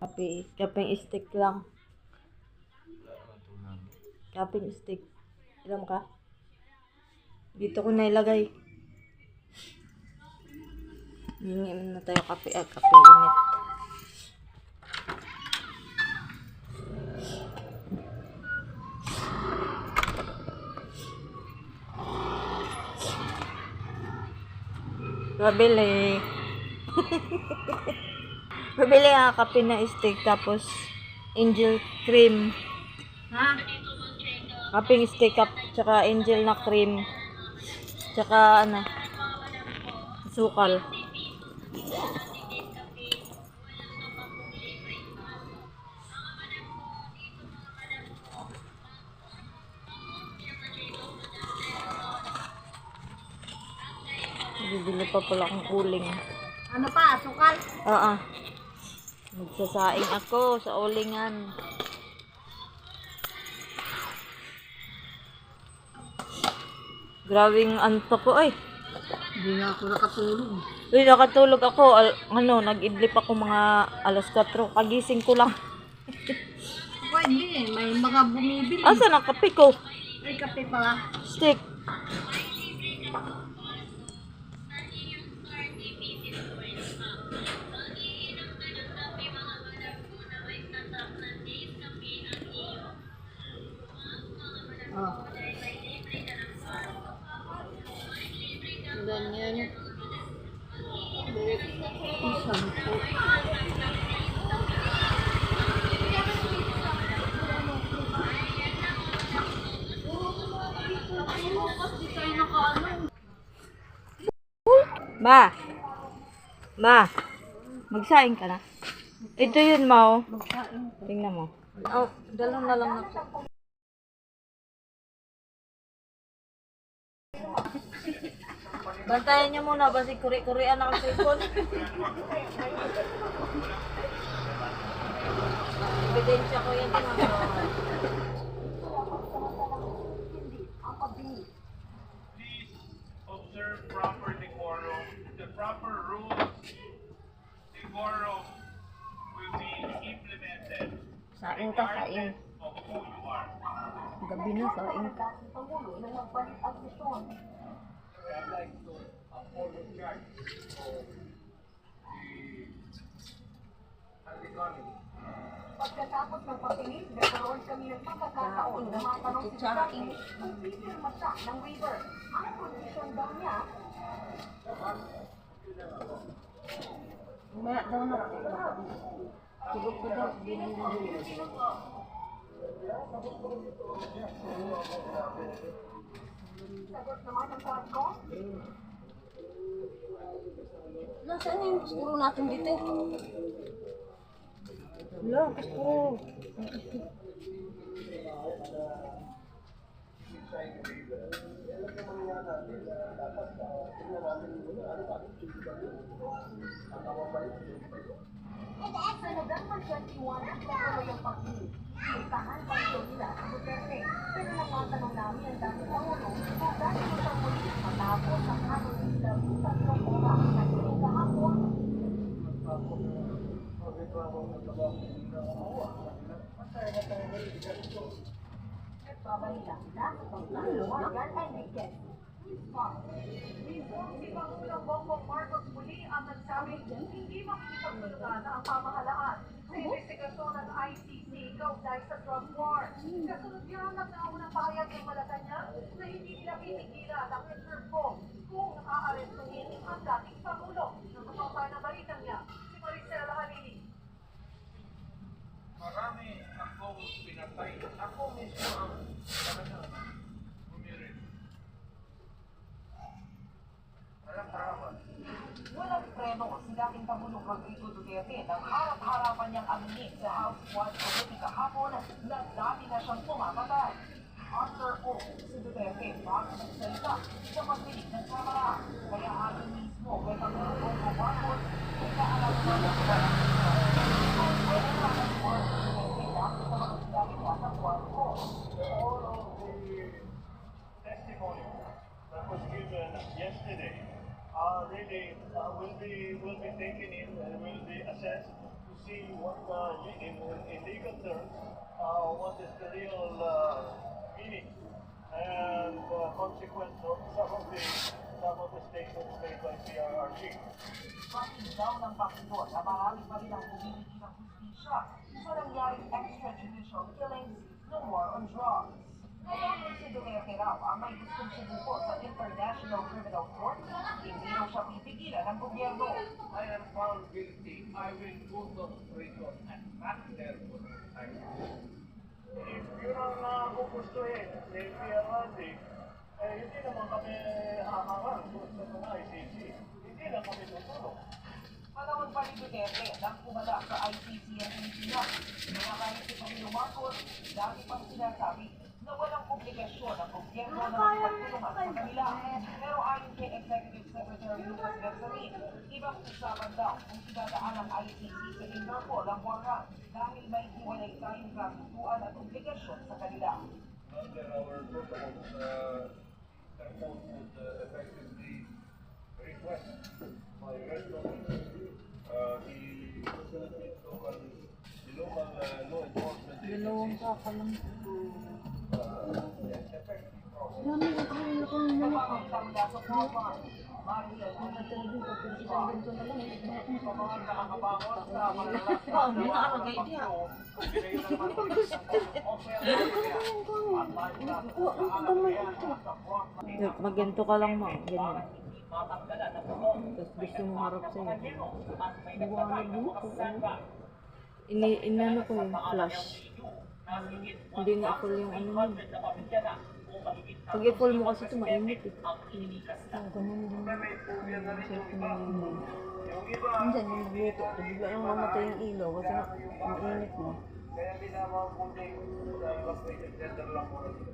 Kape, kapeng stick lang. Kapeng stick. Ilam ka? Dito ko na ilagay. Hingi na tayo kape, ah, kape init. Pabili. Pabili nga kape na stick tapos angel cream. Ha? Kaping stick up, tsaka angel na cream. Tsaka ano, sukal. Bibili pa pala akong uling. Ano pa? Sukal? Oo. Magsasaing ako sa ulingan. Grabing antok ko ay. Hindi nga ako nakatulog. Uy, nakatulog ako. Al- ano, nag-idlip ako mga alas 4. Kagising ko lang. Eh. May mga bumibili. Asa na kape ko? Ay, kape pala. Stick. Ma. Ma. Magsaing ka na. Ito yun. Magkain. Tingnan mo. Oh, dala na lang na. Bantayan niyo muna ba si kuri-kurian na ang cellphone? Ebidensya ko yan mga observe proper decorum. The proper rules, decorum will be implemented Saing ka, saing. of who you are. Gabi na, saing ka. I'd like to apologize for the economy. Pagkatapos ng patingin, nagkaroon kami ng pagkakataon na matanong si Duterte kung pipirma siya ng waiver. Ang kondisyon daw niya, Mamaya daw na. Tulog ko daw. sagot naman ng Quadco, Nasaan yung puro natin dito? Wala, puro. sa November 21, nagkaroon ng pag-ibig. Pa ito nila sa Duterte. Pero nakatanong namin ang dami Pangulo kung dahil mo sa muli matapos ang Pangulong Bongbong Marcos muli ang nagsabi hindi makikipagtulungan ang pamahalaan sa ng ICC kaugnay sa drug war. Kasunod yan ang naunang pahayag ng Malacanang na hindi nila pinigilan ang Interpol kung nakaarestuhin ang dating Pangulo. Nakapapay na balitang niya, si Maricela Halili. Marami akong pinatay. Ako mismo ang talagang bumirin. Walang tarawan. Walang preno si dating Pangulong Rodrigo Duterte nang harap-harapan niyang aminin sa House Watch Committee kahapon na dati na siyang pumapatay. Under oath si Duterte bago nagsalita sa pagdinig ng kamera. Kaya ayon mismo kay Pangulong na walang Kung si Duterte dahil sa. All testimony that was given yesterday uh, really uh, will be will be taken in and will be assessed to see what uh, in, in legal terms uh, what is the real uh, meaning and uh, consequence of some of the some of the statements made by PRRG. Bakit killings ng war on drugs. Duterte raw ang may gustong sumuko sa International Criminal Court, hindi raw siya pipigilan ng gobyerno. I am found guilty, I will go to prison and not there for time. If yun ang uh, gugustuhin ni PRRD, eh, hindi naman kami haharang doon sa mga ICC. Hindi na kami tutulong. Panahon pa ni Duterte nang pumala sa ICC ang Pilipinas. Kaya kahit si Pangulong Marcos, dati pang sinasabi na walang obligasyon ang gobyerno Dami ko kaya ko ng mga ko. Magganto ka lang ma, ganyan. Tapos gusto mo harap sa'yo. Buwanag mo ko. Inano ko yung flash. Hindi nga full yung ano mo. Pag i-full mo kasi ito mainit eh. Ah, ganun din. Na. Minsan yung nagluto, bigla lang mamatay yung ilaw kasi nga, ang init mo. Kaya binamabuting sa evacuation center lang muna sila.